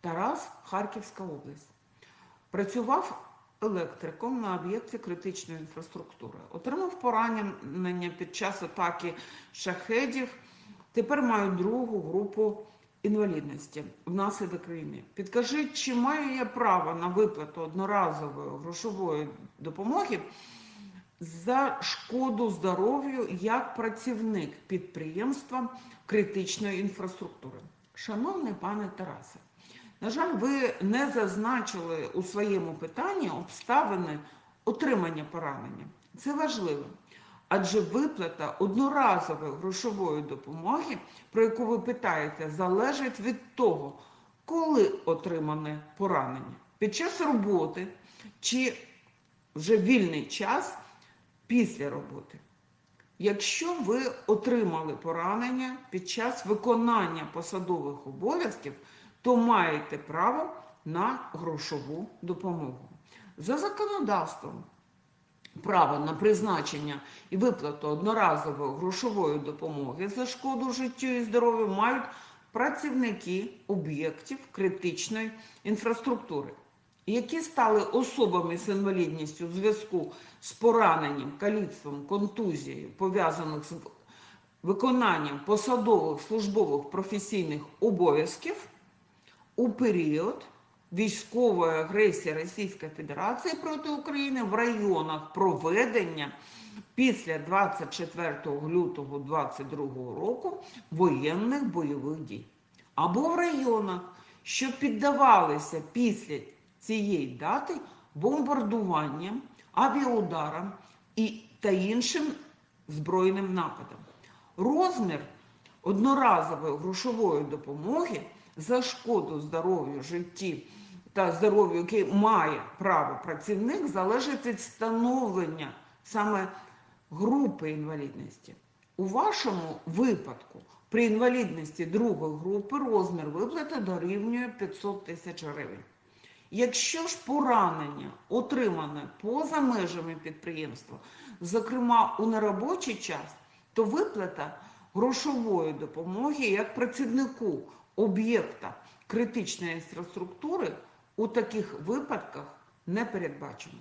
Тарас, Харківська область. Працював електриком на об'єкті критичної інфраструктури. Отримав поранення під час атаки шахедів. Тепер маю другу групу інвалідності внаслідок війни. Підкажіть, чи маю я право на виплату одноразової грошової допомоги за шкоду здоров'ю як працівник підприємства критичної інфраструктури? Шановний пане Тарасе, на жаль, ви не зазначили у своєму питанні обставини отримання поранення. Це важливо. Адже виплата одноразової грошової допомоги, про яку ви питаєте, залежить від того, коли отримане поранення. Під час роботи чи вже вільний час після роботи. Якщо ви отримали поранення під час виконання посадових обов'язків, то маєте право на грошову допомогу. За законодавством право на призначення і виплату одноразової грошової допомоги за шкоду життю і здоров'ю мають працівники об'єктів критичної інфраструктури, які стали особами з інвалідністю у зв'язку з пораненням, каліцтвом, контузією, пов'язаних з виконанням посадових службових професійних обов'язків у період військової агресії Російської Федерації проти України в районах проведення після 24 лютого 2022 року воєнних бойових дій або в районах, що піддавалися після цієї дати бомбардуванням, авіаударам і та іншим збройним нападам. Розмір одноразової грошової допомоги за шкоду здоров'ю, житті та здоров'ю, яке має право працівник, залежить від встановлення саме групи інвалідності. У вашому випадку при інвалідності другої групи розмір виплати дорівнює 500 тисяч гривень. Якщо ж поранення отримане поза межами підприємства, зокрема у неробочий час, то виплата грошової допомоги як працівнику об'єкта критичної інфраструктури у таких випадках не передбачено.